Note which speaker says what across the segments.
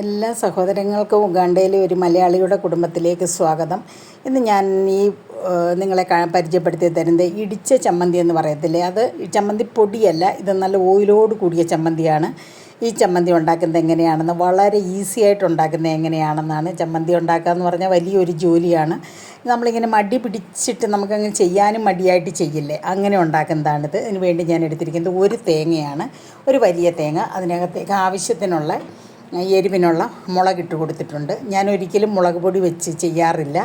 Speaker 1: എല്ലാ സഹോദരങ്ങൾക്കും ഉഗാണ്ടയിലെ ഒരു മലയാളിയുടെ കുടുംബത്തിലേക്ക് സ്വാഗതം. ഇന്ന് ഞാൻ ഈ നിങ്ങളെ പരിചയപ്പെടുത്തി തരുന്നത് ഇടിച്ച ചമ്മന്തി എന്ന് പറയത്തില്ലേ? അത് ചമ്മന്തി പൊടിയല്ല ഇത് നല്ല ഓയിലോട് കൂടിയ ചമ്മന്തിയാണ്. ഈ ചമ്മന്തി ഉണ്ടാക്കുന്നത് എങ്ങനെയാണെന്ന് വളരെ ഈസി ആയിട്ട് ഉണ്ടാക്കുന്നത് എങ്ങനെയാണെന്നാണ് ചമ്മന്തി ഉണ്ടാക്കുക എന്ന് പറഞ്ഞാൽ വലിയൊരു ജോലിയാണ്. നമ്മളിങ്ങനെ മടി പിടിച്ചിട്ട് നമുക്കങ്ങനെ ചെയ്യാനും മടിയായിട്ട് ചെയ്യില്ലേ? അങ്ങനെ ഉണ്ടാക്കുന്നതാണിത്. ഇതിന് വേണ്ടി ഞാൻ എടുത്തിരിക്കുന്നത് ഒരു തേങ്ങയാണ്. ഒരു വലിയ തേങ്ങ അതിനകത്തേക്ക് ആവശ്യത്തിനുള്ള എരിവിനുള്ള മുളകിട്ട് കൊടുത്തിട്ടുണ്ട്. ഞാൻ ഒരിക്കലും മുളക് പൊടി വെച്ച് ചെയ്യാറില്ല.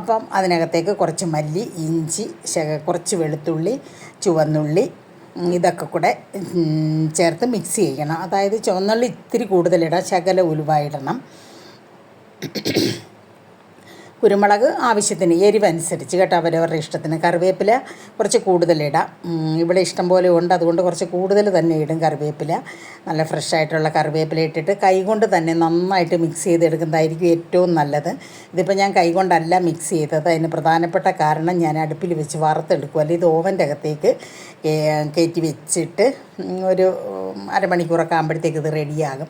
Speaker 1: അപ്പം അതിനകത്തേക്ക് കുറച്ച് മല്ലി ഇഞ്ചി കുറച്ച് വെളുത്തുള്ളി ചുവന്നുള്ളി ഇതൊക്കെ കൂടെ ചേർത്ത് മിക്സ് ചെയ്യണം. അതായത് ചുവന്നുള്ളി ഇത്തിരി കൂടുതലിടാം ശകല ഉലുവ ഇടണം. കുരുമുളക് ആവശ്യത്തിന് എരിവനുസരിച്ച് കേട്ടോ അവരവരുടെ ഇഷ്ടത്തിന്. കറിവേപ്പില കുറച്ച് കൂടുതലിടാം ഇവിടെ ഇഷ്ടം പോലെ ഉണ്ട്. അതുകൊണ്ട് കുറച്ച് കൂടുതൽ തന്നെ ഇടും കറിവേപ്പില. നല്ല ഫ്രഷ് ആയിട്ടുള്ള കറിവേപ്പില ഇട്ടിട്ട് കൈകൊണ്ട് തന്നെ നന്നായിട്ട് മിക്സ് ചെയ്തെടുക്കുന്നതായിരിക്കും ഏറ്റവും നല്ലത്. ഇതിപ്പോൾ ഞാൻ കൈകൊണ്ടല്ല മിക്സ് ചെയ്തത്. അതിന് പ്രധാനപ്പെട്ട കാരണം ഞാൻ അടുപ്പിൽ വെച്ച് വറുത്തെടുക്കും. അല്ലെങ്കിൽ ഇത് ഓവന്റെ അകത്തേക്ക് കയറ്റി വെച്ചിട്ട് ഒരു അരമണിക്കൂറൊക്കെ ആകുമ്പോഴത്തേക്ക് ഇത് റെഡിയാകും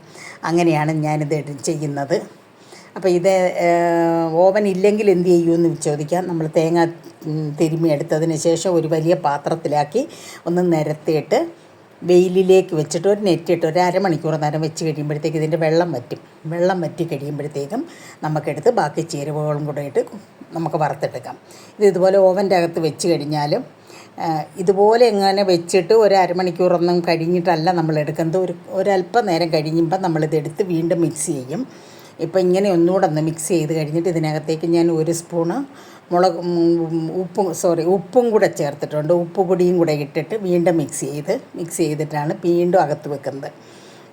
Speaker 1: അങ്ങനെയാണ് ഞാനിത് ചെയ്യുന്നത്. അപ്പോൾ ഇത് ഓവൻ ഇല്ലെങ്കിൽ എന്ത് ചെയ്യുമെന്ന് ചോദിക്കാം. നമ്മൾ തേങ്ങ തിരുമ്മി എടുത്തതിന് ശേഷം ഒരു വലിയ പാത്രത്തിലാക്കി ഒന്ന് നിരത്തിയിട്ട് വെയിലിലേക്ക് വെച്ചിട്ട് ഒരു നെറ്റിട്ട് ഒരു അരമണിക്കൂർ നേരം വെച്ച് കഴിയുമ്പോഴത്തേക്ക് ഇതിന്റെ വെള്ളം വറ്റും. വെള്ളം വറ്റി കഴിയുമ്പോഴത്തേക്കും നമുക്കെടുത്ത് ബാക്കി ചേരുവകളും കൂടെ ഇട്ട് നമുക്ക് വറുത്തെടുക്കാം. ഇത് ഇതുപോലെ ഓവന്റെ അകത്ത് വെച്ച് കഴിഞ്ഞാലും ഇതുപോലെ എങ്ങനെ വെച്ചിട്ട് ഒരു അരമണിക്കൂറൊന്നും കഴിഞ്ഞിട്ടല്ല നമ്മൾ എടുക്കുന്നത്. ഒരു ഒരല്പം നേരം കഴിയുമ്പോൾ നമ്മളിതെടുത്ത് വീണ്ടും മിക്സ് ചെയ്യും. ഇപ്പോൾ ഇങ്ങനെ ഒന്നുകൂടെ ഒന്ന് മിക്സ് ചെയ്ത് കഴിഞ്ഞിട്ട് ഇതിനകത്തേക്ക് ഞാൻ ഒരു സ്പൂണ് മുളക് ഉപ്പും സോറി ഉപ്പും കൂടെ ചേർത്തിട്ടുണ്ട്. ഉപ്പ് പൊടിയും കൂടെ ഇട്ടിട്ട് വീണ്ടും മിക്സ് ചെയ്ത് മിക്സ് ചെയ്തിട്ടാണ് വീണ്ടും അകത്ത് വെക്കുന്നത്.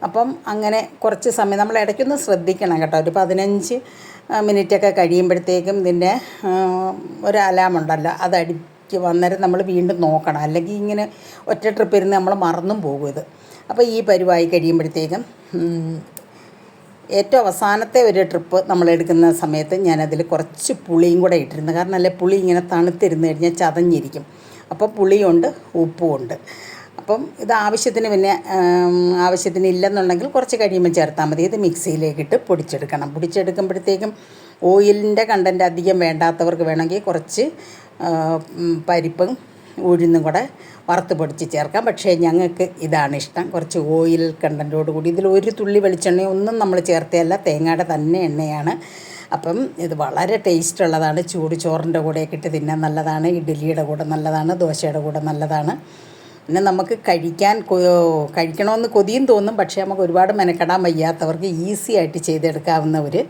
Speaker 1: അപ്പം അങ്ങനെ കുറച്ച് സമയം നമ്മൾ ഇടയ്ക്കൊന്ന് ശ്രദ്ധിക്കണം കേട്ടോ. ഒരു പതിനഞ്ച് മിനിറ്റൊക്കെ കഴിയുമ്പോഴത്തേക്കും ഇതിന്റെ ഒരു അലാം ഉണ്ടല്ലോ. അത് അടിക്ക് വന്നേരം നമ്മൾ വീണ്ടും നോക്കണം. അല്ലെങ്കിൽ ഇങ്ങനെ ഒറ്റ ട്രിപ്പ് ഇരുന്ന് നമ്മൾ മറന്നും പോകും ഇത്. അപ്പോൾ ഈ പരുവായി കഴിയുമ്പോഴത്തേക്കും ഏറ്റവും അവസാനത്തെ ഒരു ട്രിപ്പ് നമ്മൾ എടുക്കുന്ന സമയത്ത് ഞാനതിൽ കുറച്ച് പുളിയും കൂടെ ഇട്ടിരുന്നു. കാരണം അല്ലെ പുളി ഇങ്ങനെ തണുത്തിരുന്ന് കഴിഞ്ഞാൽ ചതഞ്ഞിരിക്കും. അപ്പോൾ പുളിയുണ്ട് ഉപ്പുമുണ്ട്. അപ്പം ഇത് ആവശ്യത്തിന് പിന്നെ ആവശ്യത്തിന് ഇല്ലെന്നുണ്ടെങ്കിൽ കുറച്ച് കഴിയുമ്പോൾ ചേർത്താൽ മതി. ഇത് മിക്സിയിലേക്കിട്ട് പൊടിച്ചെടുക്കണം. പൊടിച്ചെടുക്കുമ്പോഴത്തേക്കും ഓയിലിന്റെ കണ്ടന്റ് അധികം വേണ്ടാത്തവർക്ക് വേണമെങ്കിൽ കുറച്ച് പരിപ്പും ഉഴുന്നും കൂടെ വറുത്ത് പൊടിച്ച് ചേർക്കാം. പക്ഷേ ഞങ്ങൾക്ക് ഇതാണ് ഇഷ്ടം. കുറച്ച് ഓയിൽ കണ്ടന്റോട് കൂടി. ഇതിൽ ഒരു തുള്ളി വെളിച്ചെണ്ണ ഒന്നും നമ്മൾ ചേർത്തയല്ല. തേങ്ങയുടെ തന്നെ എണ്ണയാണ്. അപ്പം ഇത് വളരെ ടേസ്റ്റ് ഉള്ളതാണ്. ചൂട് ചോറിന്റെ കൂടെയൊക്കെ ഇട്ട് തിന്നാൻ നല്ലതാണ്. ഇഡ്ഡലിയുടെ കൂടെ നല്ലതാണ്. ദോശയുടെ കൂടെ നല്ലതാണ്. പിന്നെ നമുക്ക് കഴിക്കാൻ കഴിക്കണമെന്ന് കൊതിയും തോന്നും. പക്ഷേ നമുക്ക് ഒരുപാട് മെനക്കെടാൻ വയ്യാത്തവർക്ക് ഈസി ആയിട്ട് ചെയ്തെടുക്കാവുന്ന ഒരു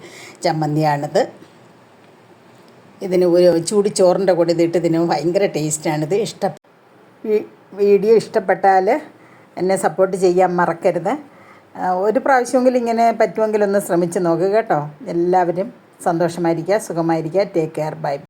Speaker 1: ചമ്മന്തിയാണിത്. ഇതിന് ഒരു ചൂട് ചോറിന്റെ കൂടെ ഇതിട്ട് ഇതിന് ഭയങ്കര ടേസ്റ്റാണിത് ഇഷ്ടപ്പെട്ടു വീഡിയോ ഇഷ്ടപ്പെട്ടാൽ എന്നെ സപ്പോർട്ട് ചെയ്യാൻ മറക്കരുത്. ഒരു പ്രാവശ്യമെങ്കിലും ഇങ്ങനെ പറ്റുമെങ്കിലൊന്ന് ശ്രമിച്ച് നോക്കുക കേട്ടോ. എല്ലാവരും സന്തോഷമായിരിക്കുക സുഖമായിരിക്കുക. Take care bye